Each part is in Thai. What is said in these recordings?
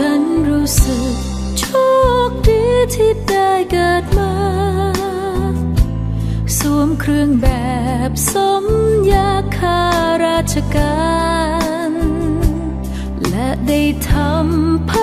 ฉันรู้สึกโชคดีที่ได้เกิดมา สวมเครื่องแบบสมยาคาราชการ และได้ทำ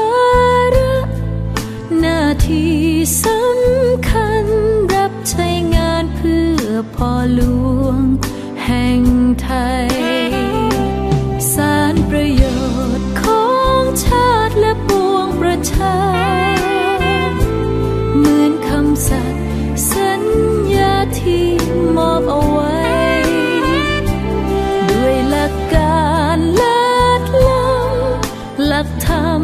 การเลิศล้ำหลักธรรม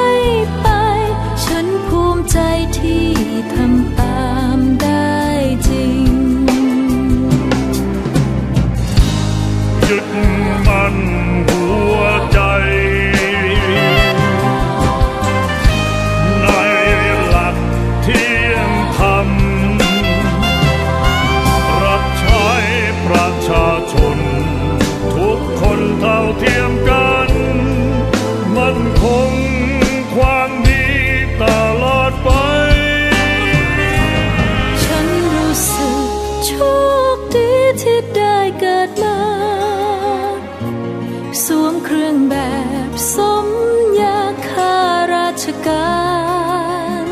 เท่าเทียมกัน มันคงความดีตลอดไป ฉันรู้สึกโชคดีที่ได้เกิดมา สวมเครื่องแบบสมยาข้าราชการ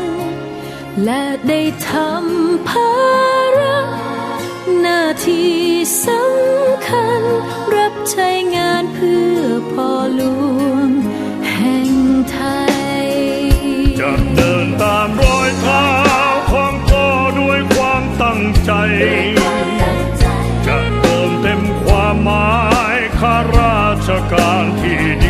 และได้ทำภาระหน้าที่สำคัญรับใช้งาน พื่อพ่อหลวงแห่งไทย จะเดินตามรอยเท้าของพ่อด้วยความตั้งใจ จะเติมเต็มความหมายข้าราชการที่ดี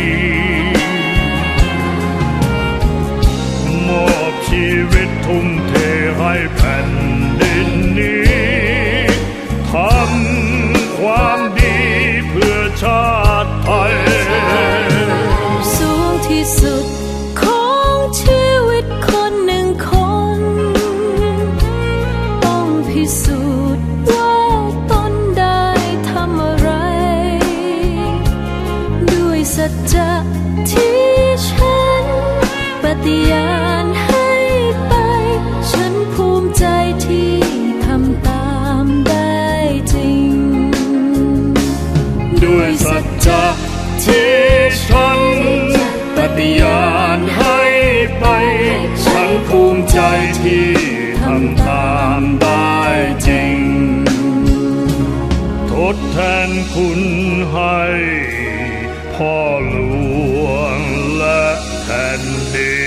ภูมิใจที่ทำตามได้จริง ทดแทนคุณให้พ่อหลวงและแผ่นดิน